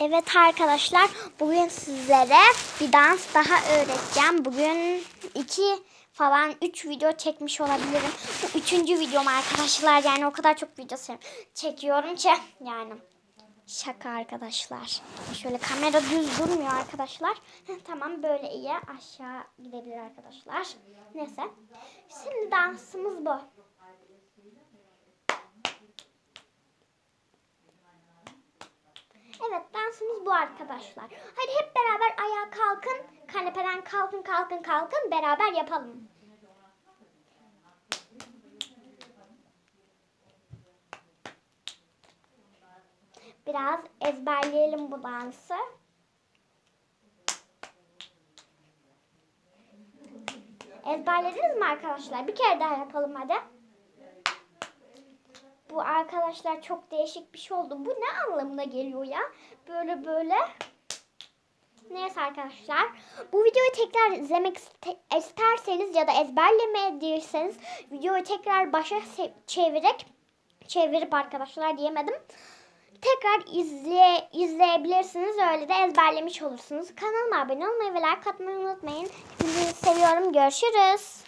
Evet arkadaşlar bugün sizlere bir dans daha öğreteceğim. Bugün iki falan üç video çekmiş olabilirim. Bu üçüncü videom arkadaşlar yani o kadar çok video çekiyorum ki yani. Şaka arkadaşlar. Şöyle kamera düz durmuyor arkadaşlar. Tamam böyle iyi aşağı gidebilir arkadaşlar. Neyse. Şimdi dansımız bu. Evet dansımız bu arkadaşlar. Hadi hep beraber ayağa kalkın. Kanepeden kalkın kalkın kalkın beraber yapalım. Biraz ezberleyelim bu dansı. Ezberlediniz mi arkadaşlar? Bir kere daha yapalım hadi. Bu arkadaşlar çok değişik bir şey oldu. Bu ne anlamına geliyor ya? Böyle böyle. Neyse arkadaşlar. Bu videoyu tekrar izlemek iste- isterseniz ya da ezberlemediyseniz videoyu tekrar başa çevirerek çevirip arkadaşlar diyemedim. Tekrar izleye, izleyebilirsiniz. Öyle de ezberlemiş olursunuz. Kanalıma abone olmayı ve like atmayı unutmayın. Sizi seviyorum. Görüşürüz.